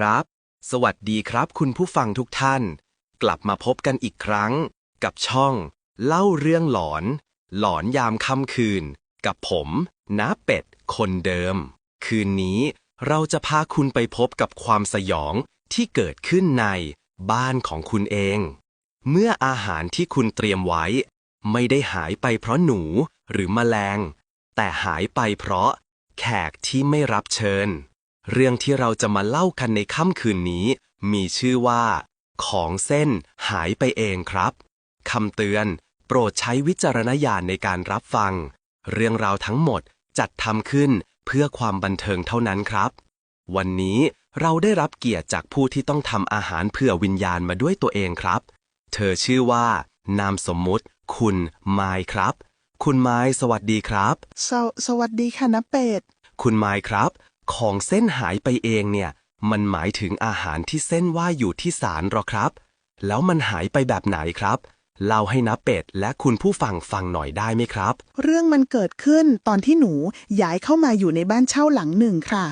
ครับ สวัสดีครับคุณผู้ฟังทุกท่าน กลับมาพบกันอีกครั้ง กับช่อง เล่าเรื่องหลอน หลอนยามค่ำคืน กับผมน้าเป็ด คนเดิม คืนนี้เราจะพาคุณไปพบกับความสยองที่เกิดขึ้นในบ้านของคุณเอง เมื่ออาหารที่คุณเตรียมไว้ ไม่ได้หายไปเพราะหนูหรือแมลง แต่หายไปเพราะแขกที่ไม่รับเชิญ เรื่องที่เราจะมาเล่ากันในค่ำคืนนี้ มีชื่อว่า ของเส้นหายไปเองครับคำเตือน โปรดใช้วิจารณญาณในการรับฟัง เรื่องราวทั้งหมดจัดทำขึ้นเพื่อความบันเทิงเท่านั้นครับ วันนี้เราได้รับเกียรติจากผู้ที่ต้องทำอาหารเพื่อวิญญาณมาด้วยตัวเองครับ เธอชื่อว่า นามสมมุติ คุณไมายครับ คุณไมายสวัสดีครับ สวสวัสดีค่ะนะเป็ด คุณไมายครับ ของเส้นหายไปเองเนี่ย มันหมายถึงอาหารที่เส้นว่าอยู่ที่ศาลหรอครับ แล้วมันหายไปแบบไหนครับ เล่าให้นะเป็ดและคุณผู้ฟังฟังหน่อยได้ไหมครับ เรื่องมันเกิดขึ้นตอนที่หนูย้ายเข้ามาอยู่ในบ้านเช่าหลังหนึ่งค่ะ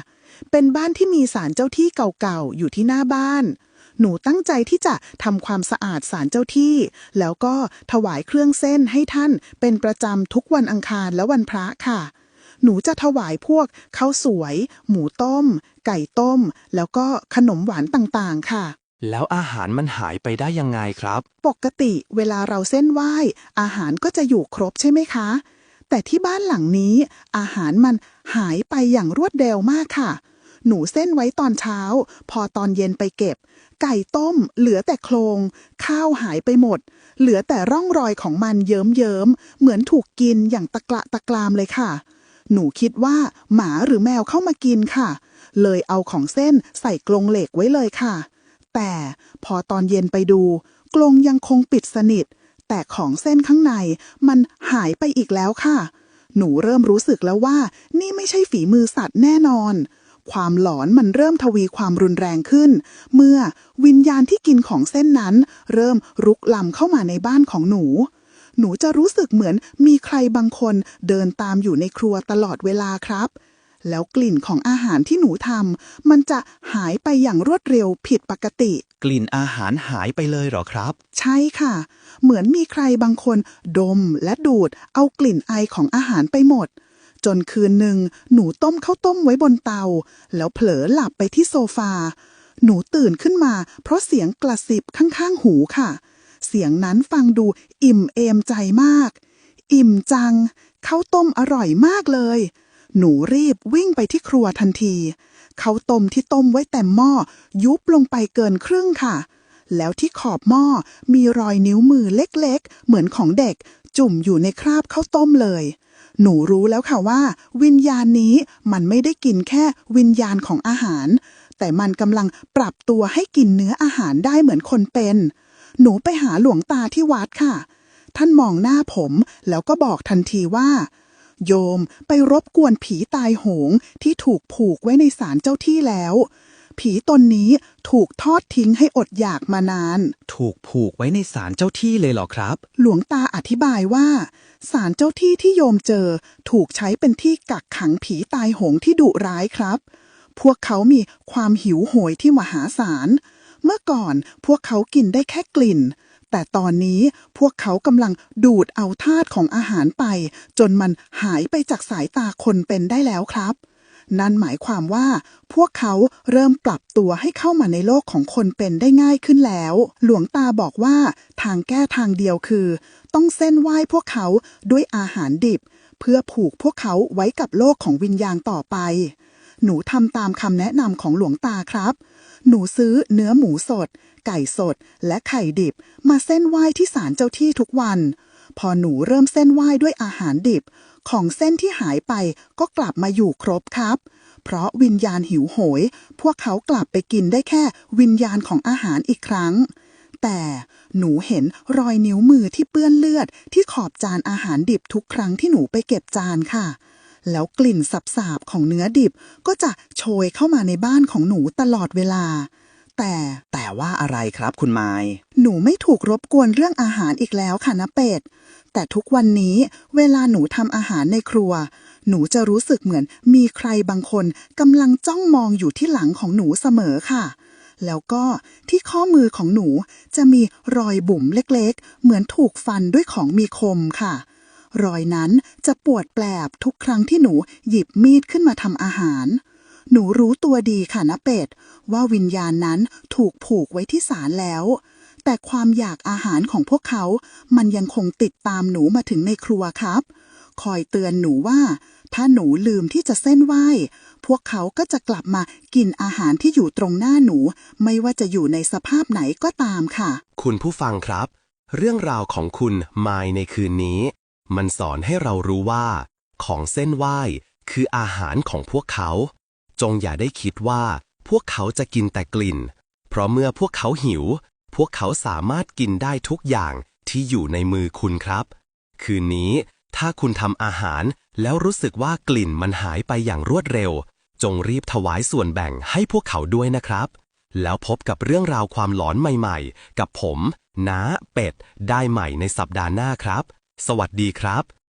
เป็นบ้านที่มีศาลเจ้าที่เก่าๆอยู่ที่หน้าบ้านหนูตั้งใจที่จะทำความสะอาดศาลเจ้าที่ แล้วก็ถวายเครื่องเส้นให้ท่านเป็นประจำทุกวันอังคารและวันพระค่ะ หนูจะถวายพวกข้าวสวย หมูต้ม ไก่ต้ม แล้วก็ขนมหวานต่างๆ ค่ะ แล้วอาหารมันหายไปได้ยังไงครับ ปกติเวลาเราเส้นไหว้ อาหารก็จะอยู่ครบใช่ไหมคะ แต่ที่บ้านหลังนี้ อาหารมันหายไปอย่างรวดเร็วมากค่ะ หนูเส้นไว้ตอนเช้า พอตอนเย็นไปเก็บ ไก่ต้ม เหลือแต่โครง ข้าวหายไปหมด เหลือแต่ร่องรอยของมันเยิ้มๆเหมือนถูกกินอย่างตะกละตะกรามเลยค่ะ หนูคิดว่าหมาหรือแมวเข้ามากินค่ะ เลยเอาของเส้นใส่กรงเหล็กไว้เลยค่ะ แต่พอตอนเย็นไปดู กรงยังคงปิดสนิท แต่ของเส้นข้างในมันหายไปอีกแล้วค่ะ หนูเริ่มรู้สึกแล้วว่า นี่ไม่ใช่ฝีมือสัตว์แน่นอน ความหลอนมันเริ่มทวีความรุนแรงขึ้น เมื่อวิญญาณที่กินของเส้นนั้น เริ่มรุกล้ำเข้ามาในบ้านของหนู หนูจะรู้สึกเหมือนมีใครบางคนเดินตามอยู่ในครัวตลอดเวลาครับ แล้วกลิ่นของอาหารที่หนูทำมันจะหายไปอย่างรวดเร็วผิดปกติ กลิ่นอาหารหายไปเลยเหรอครับ ใช่ค่ะ เหมือนมีใครบางคนดมและดูดเอากลิ่นไอของอาหารไปหมดจนคืนหนึ่งหนูต้มข้าวต้มไว้บนเตา แล้วเผลอหลับไปที่โซฟา หนูตื่นขึ้นมา เพราะเสียงกระซิบข้างๆหูค่ะ เสียงนั้นฟังดูอิ่มเอมใจมาก อิ่มจังข้าวต้มอร่อยมากเลย หนูรีบวิ่งไปที่ครัวทันทีข้าวต้มที่ต้มไว้เต็มหม้อยุบลงไปเกินครึ่งค่ะ แล้วที่ขอบหม้อมีรอยนิ้วมือเล็กๆ เหมือนของเด็ก จุ่มอยู่ในคราบข้าวต้มเลย หนูรู้แล้วค่ะว่า วิญญาณนี้มันไม่ได้กินแค่วิญญาณของอาหาร แต่มันกำลังปรับตัวให้กินเนื้ออาหารได้เหมือนคนเป็น หนูไปหาหลวงตาที่วัดค่ะ ท่านมองหน้าผมแล้วก็บอกทันทีว่า โยมไปรบกวนผีตายโหงที่ถูกผูกไว้ในศาลเจ้าที่แล้ว ผีตนนี้ถูกทอดทิ้งให้อดอยากมานาน ถูกผูกไว้ในศาลเจ้าที่เลยเหรอครับ หลวงตาอธิบายว่าศาลเจ้าที่ที่โยมเจอ ถูกใช้เป็นที่กักขังผีตายโหงที่ดุร้ายครับ พวกเขามีความหิวโหยที่มหาศาล เมื่อก่อนพวกเขากินได้แค่กลิ่น แต่ตอนนี้พวกเขากำลังดูดเอาธาตุของอาหารไป จนมันหายไปจากสายตาคนเป็นได้แล้วครับ นั่นหมายความว่า พวกเขาเริ่มปรับตัวให้เข้ามาในโลกของคนเป็นได้ง่ายขึ้นแล้ว หลวงตาบอกว่าทางแก้ทางเดียวคือ ต้องเส้นไหว้พวกเขาด้วยอาหารดิบ เพื่อผูกพวกเขาไว้กับโลกของวิญญาณต่อไป หนูทำตามคำแนะนำของหลวงตาครับ หนูซื้อเนื้อหมูสด ไก่สด และไข่ดิบ มาเส้นไหว้ที่ศาลเจ้าที่ทุกวัน พอหนูเริ่มเส้นไหว้ด้วยอาหารดิบ ของเส้นที่หายไปก็กลับมาอยู่ครบครับ เพราะวิญญาณหิวโหย พวกเขากลับไปกินได้แค่วิญญาณของอาหารอีกครั้ง แต่หนูเห็นรอยนิ้วมือที่เปื้อนเลือดที่ขอบจานอาหารดิบทุกครั้งที่หนูไปเก็บจานค่ะ แล้วกลิ่นสับๆของเนื้อดิบก็จะโชยเข้ามาในบ้านของหนูตลอดเวลา แต่แต่ว่าอะไรครับคุณไมายหนูไม่ถูกรบกวนเรื่องอาหารอีกแล้วค่ะนะเป็ด แต่ทุกวันนี้เวลาหนูทำอาหารในครัว หนูจะรู้สึกเหมือนมีใครบางคนกำลังจ้องมองอยู่ที่หลังของหนูเสมอค่ะแล้วก็ที่ข้อมือของหนูจะมีรอยบุ๋มเล็กๆ เหมือนถูกฟันด้วยของมีคมค่ะ รอยนั้นจะปวดแปลบทุกครั้งที่หนูหยิบมีดขึ้นมาทำอาหาร หนูรู้ตัวดีค่ะนะเป็ด ว่าวิญญาณนั้นถูกผูกไว้ที่ศาลแล้ว แต่ความอยากอาหารของพวกเขา มันยังคงติดตามหนูมาถึงในครัวครับ คอยเตือนหนูว่า ถ้าหนูลืมที่จะเส้นไหว้พวกเขาก็จะกลับมากินอาหารที่อยู่ตรงหน้าหนู ไม่ว่าจะอยู่ในสภาพไหนก็ตามค่ะ คุณผู้ฟังครับ เรื่องราวของคุณมายในคืนนี้ มันสอนให้เรารู้ว่า ของเส้นไหว้คืออาหารของพวกเขา จงอย่าได้คิดว่า พวกเขาจะกินแต่กลิ่น เพราะเมื่อพวกเขาหิว พวกเขาสามารถกินได้ทุกอย่างที่อยู่ในมือคุณครับ คืนนี้ถ้าคุณทำอาหารแล้วรู้สึกว่ากลิ่นมันหายไปอย่างรวดเร็ว จงรีบถวายส่วนแบ่งให้พวกเขาด้วยนะครับ แล้วพบกับเรื่องราวความหลอนใหม่ๆ กับผม น้าเป็ด ได้ใหม่ในสัปดาห์หน้าครับ สวัสดีครับ